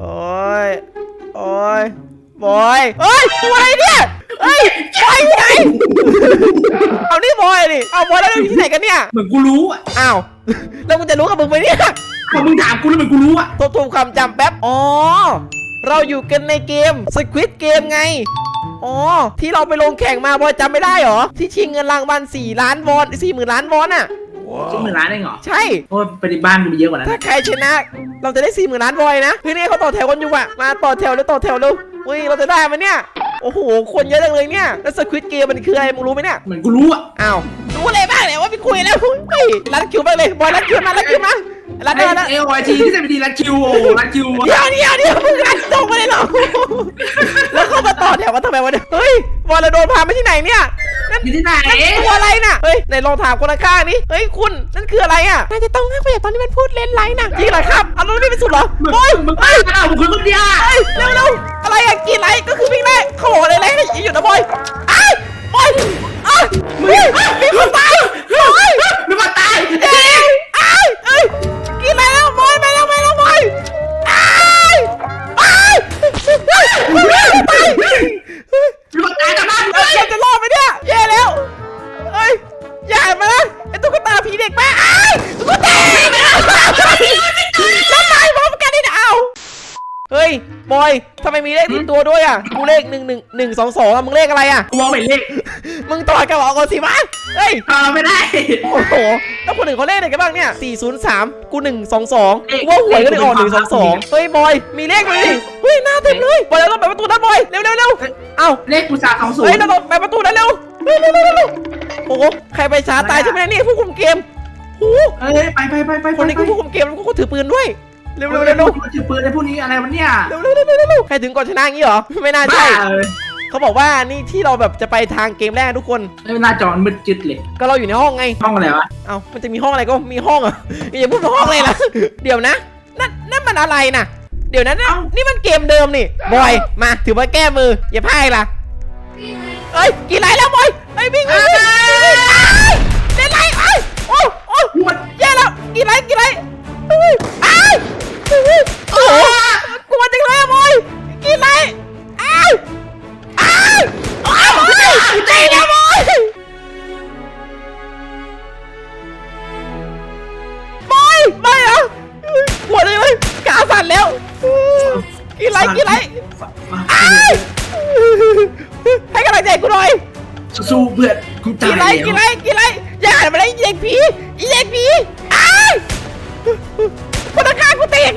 โอ้ย โอ้ยบอยเฮ้ยตัวอะไรเนี่ยเฮ้ยบอยอยู่ไหนเอานี่บอยดิเอาบอยแล้วเราอยู่ที่ไหนกันเนี่ย เหมือนกูรู้อะอ้าว แล้วกูจะรู้กับมึงไหมเนี่ยพอมึงถามกูแล้วเหมือนกูรู้อะทบทวนความจำแป๊บ อ๋อ เราอยู่กันในเกมสควิตเกมไง อ๋อ ที่เราไปลงแข่งมาบอยจำไม่ได้เหรอ ที่ชิงเงินรางวัล4ล้านวอน4หมื่นล้านวอนอะ ชิ้นหมื่นล้านเองเหรอใช่ โอ้ยไปที่บ้านกูมีเยอะกว่านั้นถ้าใครชนะ เราจะได้4หมื่นล้านวอยนะคือนี่เขาต่อแถวกันอยู่อะมาต่อแถวแล้วต่อแถวเร็วเฮ้ยเราจะได้มันเนี่ย โอ้โห คนเยอะจังเลยเนี่ย แล้วสควิตเกมมันคืออะไรมึงรู้ไหมเนี่ย เหมือนกูรู้อะอ้าว รู้อะไรบ้างเนี่ยว่าไปคุยแล้วเฮ้ยรัดคิวไปเลย บอยรัดคิวมารัดคิวมา รัดไอ้ได้รัดเอไอทีที่จะไปดีรัดคิวโอ้รัดคิวเดี๋ยวเดี๋ยวเดี๋ยวมึงรัดตรงไปเลยเหรอแล้วเขามาต่อแถวมาทำไมวะเนี่ยเฮ้ยบอลเราโดนพาไปที่ไหนเนี่ยนั่นอยู่ที่ไหนตัวอะไรน่ะเฮ้ยไหนลองถามคนข้างๆนี่เฮ้ยคุณนั่นคืออะไรอะน่าจะต้องห้ามไปอย่าตอนนี้มันพูดเล่นไรน่ะจริงเหรอครับเอาเราไม่เป็นสุดเหรอมึงโอ้ยมึงบ้าเปล่ามึงคนคนเดียวเฮ้ยเร็วเร็วอะไรอะกินไรก็คือวิ่งได้เขาบอกอะไรไรนะอย่าหยุดนะบอยไอ้บอยอ้าวมึงมีคนตายบอยนึกว่าตายเอ้ยไอ้เอ้ย กินไร ติดตัวด้วยอะกูเลขหนึ่งหนึ่งหนึ่งสองสองอะมึงเลขอะไรอะกูมองไม่เลขมึงถอดกระบอกก่อนสิวะเฮ้ยเออไม่ได้ โอ้โห แล้วคนอื่นเขาเลขอะไรกันบ้างเนี่ย 403 กู 122 กูว่าหวยก็ได้ออก 122 เฮ้ย บอย มีเลขเลยดิเฮ้ย หน้าเต็มเลย บอยเราต้องไปประตูนั้นบอย เร็วเร็วเร็วเอ้า เลขกูสามสองศูนเฮ้ยย์เราต้องไปประตูนั้นเร็วเร็ว เร็วเร็วเร็วโอ้โห ใครไปช้าตายใช่ไหมเนี่ยนี่ผู้คุมเกมโอ้โหเอ้ยไปไปไปไปคนนี้ก็ผู้คุมเกมแล้วก็ถือปืนด้วย เร็วเร็วเร็วเร็วถือปืนไอ้พวกนี้อะไรมันเนี่ยเร็วเร็วเร็วเร็วเร็วใครถึงก่อนชนะงี้เหรอ ไม่น่าบ้าใช่เลยเขาบอกว่านี่ที่เราแบบจะไปทางเกมแรกทุกคน ไม่น่าจอมันมืดจึ๊ดเลยก็เราอยู่ในห้องไง ห้องอะไรวะเอ้ามันจะมีห้องอะไรก็มีห้องเหรอะอย่าพูดว่าห้องเลยล่ะ เดี๋ยวนะนั่นนั่นมันอะไรน่ะ เดี๋ยวนะนั่นนี่มันเกมเดิมนี่บอยมาถือว่าแก้มือ อย่าพ่ายล่ะเอ้ยกี่ไรแล้วบอยเอ้ยวิ่งวิ่งวิ่งวิ่งอ้ายเล่นไรเอ้ยโอ้โอ้มันแย่แล้วกี่ไรกี่ไรเอ้ยอ้ายโอ้โหโอ้โห กลัวจังเลยอะบอยกี่ไรอ้ายอ้ายอ้าวบอยใจแล้วบอยบอยไม่เหรอหัวเลยเว้ยกาสั่นแล้วกินไรกินไรอ้ายให้กำลังใจกูหน่อยสู้เพื่อนกูตากิยนไรกินไรกินไรอย่าหันมาเลยอีเด็กผีอีเด็กผีอ้ายคนข้างกู เตะ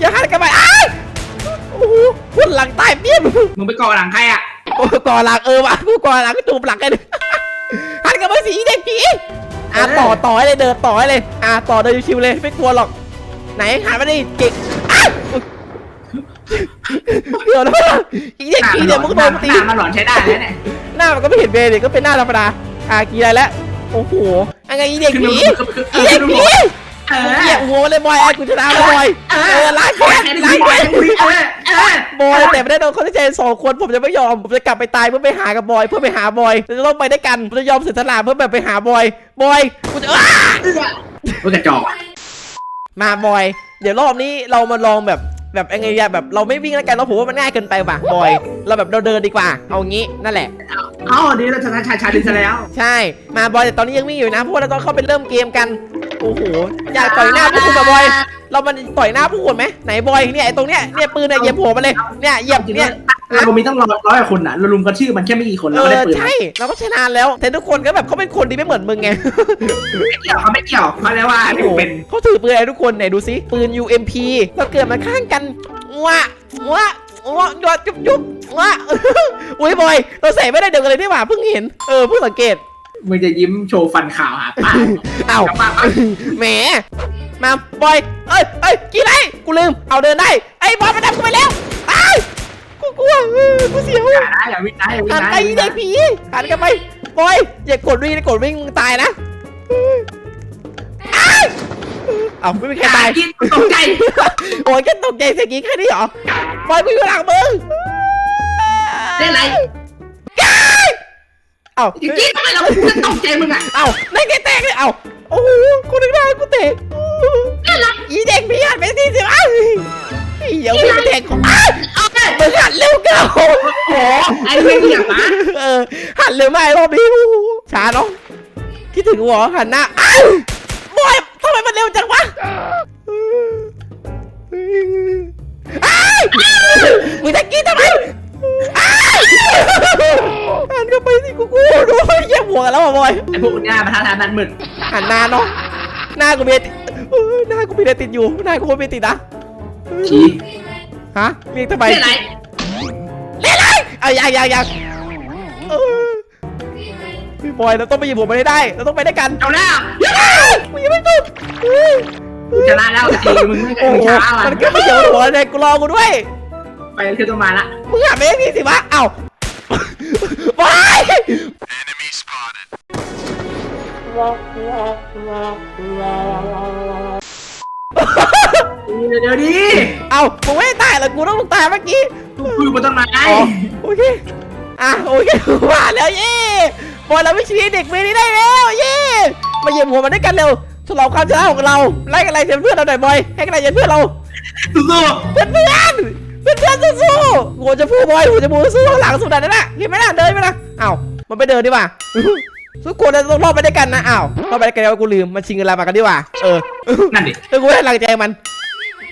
อย่าหันกลับมาอ้ายโอ้โหหุ่นหลังตายเปี้ยมมึงไปก่อหลังใครอะโอ้ก่อหลังเออวะกูก่อหลังก็จูบหลังกันหันกลับมาสิอีเด็กผีอะต่อต่อให้เลยเดินต่อให้เลยอะต่อเดินชิวๆเลยไม่กลัวหรอก ไหนหันมาดิเก่งอ้าวเดี๋ยวนะอีเด็กผีเดี๋ยวมึงก็โดนตีหน้ามันหลอนใช้ได้แล้วเนี่ย หน้ามันก็ไม่เห็นเบนเลยก็เป็นหน้าธรรมดาอะกี่อะไรแล้ว โอ้โหอะไรอีเด็กผีอีเด็กผีเออเหยียบหัวเลยบอยไอ้กูชนะแล้วบอยเออล้างแค้นล้างแค้นเออเออบอยแต่ไม่ได้โดนคนที่ใจสองคนผมจะไม่ยอมผมจะกลับไปตายเพื่อไปหากับบอยเพื่อไปหาบอยเราจะต้องไปด้วยกันผมจะยอมเสียสละเพื่อแบบไปหาบอยบอยกูจะอ้ามันกระจอกอะมาบอย เดี๋ยวรอบนี้เรามาลองแบบแบบยังไงอะแบบเราไม่วิ่งแล้วกันเราผมว่ามันง่ายเกินไปป่ะบอย เราแบบเราเดินดีกว่า เอางี้นั่นแหละเอ้าอันนี้เราชนะชายชาดินซะแล้ว ใช่มาบอยแต่ตอนนี้ยังวิ่งอยู่นะเพราะว่าเราต้องเข้าไปเริ่มเกมกัน โอ้โหอยากต่อยหน้าพวกคุณมาบอย เรามันต่อยหน้าพวกคุณไหมไหนบอยเนี่ยไอ้ตรงเนี้ยเนี่ยปืนเนี่ยเหยียบหัวมันเลยเนี่ยเหยียบจริงๆเนี่ยเรามีตั้งร้อยร้อยคนอะเราลุมกันชื่อมันแค่ไม่กี่คนเอเราก็ได้อปืนใช่เราก็ชนะแล้วแต่ทุกคนก็แบบเขาเป็นคนที่ไม่เหมือนมึงไงไม่เกี่ยวเขาไม่เกี่ยวเขาเรียกว่าเป็นเขาถือปืนอะไรทุกคนไหนดูสิปืน UMP เราเกิดมาข้างกันว้าว้าว้าหยอดจุ๊บจุ๊บว้าอุ้ยบอยเราใส่ไม่ได้เดียวกันเลยนี่หว่าเพิ่งเห็นเออเพิ่งสังเกต มึงจะยิ้มโชว์ฟันขาวหาป้าเอ้ากลับบ้านไปแหม มาบอย เอ้ยเอ้ยกี่ไรกูลืม เอาเดินได้ ไอ้ยบอยมาดับกูไปแล้วไอ้ายกูกลัวเออกูเสียวอย่านะอย่าวิ่งนะอย่าวิ่หังนนะไปเด็กผีหันกันไปบอย อย่ากดวิ่งนะกดวิ่งมึงตายนะอ้ายเอาไม่มีใครอย่าตายคิดตกใจโอ้ยแค่ตกใจเสียกี้แค่นี้เหรอ บอยกูอยู่หลังมึง ได้ไร เอ้าจริงๆทำไมเราจะตกใจมึงอะเอ้าได้แค่แตกเลยเอ้าโอ้โหกูนึกได้กูเตะอีเด็กพี่หันไปสิสิเดี๋ยวพี่ไปแทงของอ้าวเอาไปมึงหันเร็วเก่าโอ้โหไอ้เรื่องอย่างนะเออหันเร็วมากรอบนี้โอ้โหช้าเนาะคิดถึงหัวหันหน้าอ้าวบอยทำไมมันเร็วจังวะอ้าวมึงจะกินทำไมอ้าวหันกลับไปสิกูกลัวด้วยแย่ หัวกันแล้วอะบอยไอ้พวกเนี้ยมาท้าทายนันมืดหันหน้าเนาะหน้ากูมีติดเออหน้ากูมีอะไรติดอยู่หน้ากูมีติดนะชี้ฮะเรียกทำไมไม่ไรเล่นเลยเอาอย่างอย่างอย่างเออพี่บอยเราต้องไปหยิบผมมาให้ได้ เราต้องไปด้วยกันเอาหน้ามึงยังไม่จบเฮ้ยกูชนะแล้วทีมึงไม่โอ้มึงโหช้ามันอะก็ไม่เกี่ยวกับหัวเลยกูรอกูด้วย ไปคือต้องมาละมึงหาไม่ได้พี่สิวะเอ้าบอย เดี๋ยวเดี๋ยวดิเอ้ามึงไม่ได้ตายหรอกกูต้องมึงตายเมื่อกี้กูคุยบนต้นไม้อ๋อโอเค อะโอเคว่าแล้วเย่บอยเราไม่ชี้เด็กเวรนี้ได้แล้วเย่มาเหยียบหัวมันด้วยกันเร็วฉลองความชนะของเราไล่กันไล่เพื่อนเราหน่อยบอยให้กันไล่เพื่อนเราสู้เพื่อนเพื่อนเพื่อนเพื่อนสู้ๆหัวจะพูบอยหัวจะพูสู้ข้างหลังสุดนั่นน่ะเห็นไหมล่ะเดินไปนะอ้าว มันไปเดินดีกว่าทุกคนเราต้องรอบไปด้วยกันนะอ้าวรอบไปด้วยกันแล้วกูลืมมันชิงเงินรางวัลกันดีกว่าเออๆนั่นดิแล้วกูให้กำลังใจมัน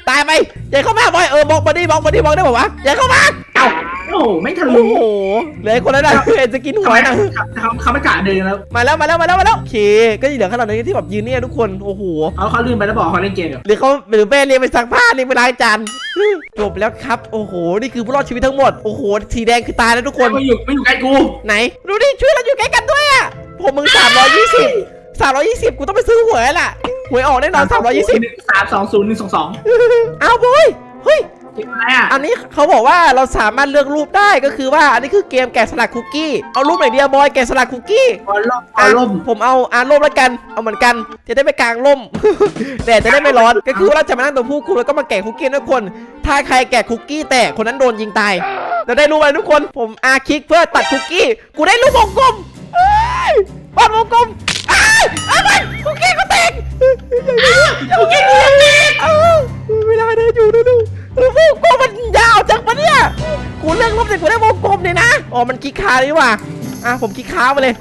ตายไปอย่าเข้ามาบอยเออบอกบอดี้บอกบอดี้บอกได้บอกวะอย่าเข้ามาเอ้า โอ้โหไม่ทะโอ้ลุโหเหลือคนแล้วนะเห็นจะกินหัทำวไมนะเขาเขาไม่กล้าเดินแล้วมาแล้วมาแล้วมาแล้วมาแล้วโอเค ก็เหลือขนาดนี้ที่แบบยืนเนี่ยทุกคนโอ้โหเขาเขาลืมไปแล้วบอกเขาเล่นเกมอยู่หรือเขาหรือแม่เรียกไปซักผ้าเรียกไปล้างจานจบแล้วครับ โอ้โห นี่คือผู้รอดชีวิตทั้งหมด โอ้โห สีแดงคือตายแล้วทุกคนไม่อยู่ไม่อยู่ใกล้กูไหน ดูดิ ช่วยเราอยู่ใกล้กันด้วยอะผมมึงสามร้อยยี่สิบสามร้อยยี่สิบกูต้องไปซื้อหวยแล้วล่ะ หวยออกแน่นอนสามร้อยยี่สิบสามสองศูนย์หนึ่งสองสองอ้าวบอย เฮ้ยเกม อะไรอะอันนี้เขาบอกว่าเราสามารถเลือกรูปได้ก็คือว่าอันนี้คือเกมแกะสลักคุกกี้ เอารูปไหนเดียวบอยแกะสลักคุกกี้บอลล่มบอลล่มอะผมเอาอาร่มแล้วกัน เอาเหมือนกัน จะได้ไม่กลางร่มแต่จะได้ไม่ร้อน ก็คือว่าเราจะมานั่งตรงผู้คุมแล้วก็มาแกะคุกกี้ทุกคน ถ้าใครแกะคุกกี้แตกคนนั้นโดนยิงตายเราได้รูปอะไรทุกคน ผมอาคลิกเพื่อตัดคุกกี้ กูได้รูปวงกลมเอ้ยวาดวงกลมอ้าวอ้าวมันคุกกี้ก็แตกคุกกี้กูแตกอ้าวเวลาเดินอยู่ดูดูดู วงกลมมันยาวจังปะเนี่ย กูเลือกรูปแต่กูได้วงกลมเลยนะ อ๋อ มันคลิกค้าเลยนี่หว่า อะ ผมคลิกค้าไปเลย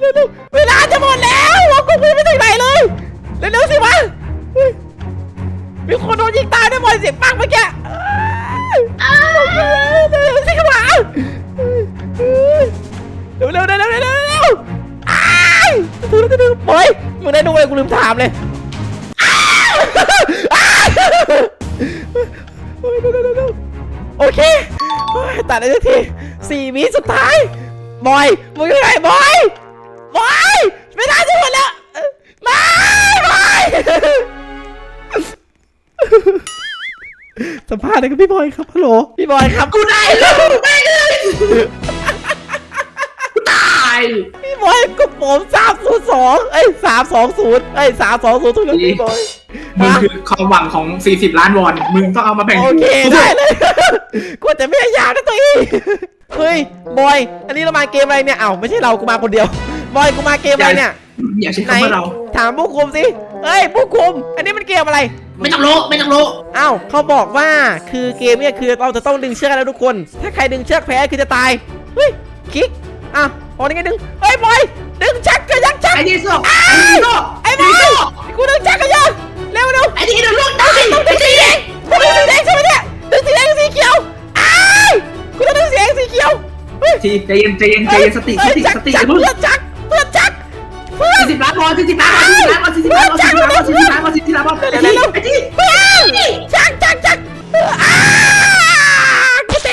เร็วๆเวลาจะหมดแล้ววงกลมกูยังไม่ถึงไหนเลย เร็วๆสิวะมีคนโดนยิงตายได้วยบอลเสียงปังเมื่อกี้อ้าวเร็วๆสิวะเร็วๆเร็วๆเร็วๆเร็วๆเร็วๆอ้ายถึงแล้วจะถึงบอยมึงได้ดูอะไรกูลืมถามเลย ตัดได้สักทีสี่วิสุดท้าย บอย มึงอยู่ไหนบอย บอย ไม่ได้จะหมดแล้วเอ่อไม่บอย สัมภาษณ์อะไรกับพี่บอยครับฮัลโหล พี่บอยครับ กูได้แล้วไม่เลยกูตาย พี่บอยก็ผมสามศูนย์สองเอ้ยสามสองศูนย์เอ้ยสามสองศูนย์ถูกแล้วพี่บอย มึงฮะคือความหวังของ 40 ล้านวอน มึงต้องเอามาแบ่งโอเคได้เลยกูจะไม่อยากนะตัวเองเฮ้ยบอย อันนี้เรามาเกมอะไรเนี่ยอ้าวไม่ใช่เรากูมาคนเดียวบอยกูมาเกมอะไรเนี่ยอย่าใช้ไหนคำว่าเรา ถามผู้คุมสิเฮ้ยผู้คุม อันนี้มันเกมอะไร ไม่ต้องรู้ไม่ต้องรู้อ้าวเขาบอกว่าคือเกมเนี่ยคือเราจะต้องดึงเชือกกันแล้วทุกคน ถ้าใครดึงเชือกแพ้คือจะตายเฮ้ยคลิกอะพอนี่ไงดึงเฮ้ยบอยดึงชักก็ยักชักไอ้ที่สู้ไอ้ที่สู้ไอ้บอยกูดึงชักก็ยัก เร็วเร็วไอ้ที่โดนลูกตายต้องดึงสีแดงกูดึงสีแดงใช่ไหมเนี่ยดึงสีแดงสีเขียวอ้ายกูต้องดึงสีแดงสีเขียวเฮ้ยทีใจเย็นใจเย็นใจเย็นสติสเฮ้ยติชักสติชักเพิ่งเพื่อนชักเพื่อนชักเพื่อน40ล้านวอน40ล้านวอน40ล้านวอน40ล้านวอน40ล้านวอน40ล้านวอน40ล้านวอนไอ้ที่ไอ้ที่เพื่อนชักชักชักอ้ากูแต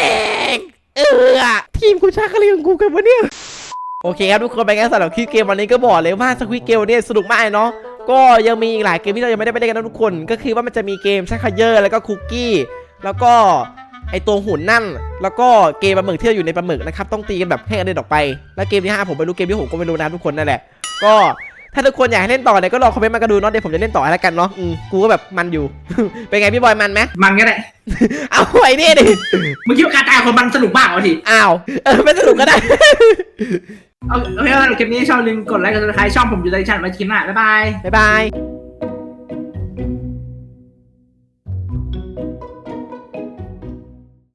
กเออทีมกูชักอะไรของกูกันวะเนี่ยโอเคครับทุกคนไปกันสำหรับคลิปเกมวันนี้ก็บอกเลยว่าสควิตเกมวันนี้สนุกมากเลยเนาะ ก็ยังมีอีกหลายเกมที่เรายังไม่ได้ไปเล่นกันนะทุกคน ก็คือว่ามันจะมีเกมชักเขยอร์แล้วก็คุกกี้ แล้วก็ไอตัวหุ่นนั่น แล้วก็เกมปลาหมึกที่เราอยู่ในปลาหมึกนะครับ ต้องตีกันแบบให้กระเด็นออกไป แล้วเกมที่ห้าผมไม่รู้เกมที่หกก็ไม่รู้นะทุกคนนั่นแหละ ก็ถ้าทุกคนอยากให้เล่นต่อเนี่ยก็ลองคอมเมนต์มากันดูเนาะเดี๋ยวผมจะเล่นต่อให้แล้วกันเนาะอืมกูก็แบบมันอยู่ เป็นไงพี่บอยมันไหมมันก็ได้เอาไอ้นี่ดิมึงคิดว่าการตายของมันสนุกมากเหรอทีอ้าวเออไม่สนุกก็ได้เอา โอเคสำหรับคลิปนี้ชอบลืมกดไลค์กดซับสไคร้ช่องผมอยู่ในช่องไว้คลิปหน้าบ๊ายบาย บ๊ายบาย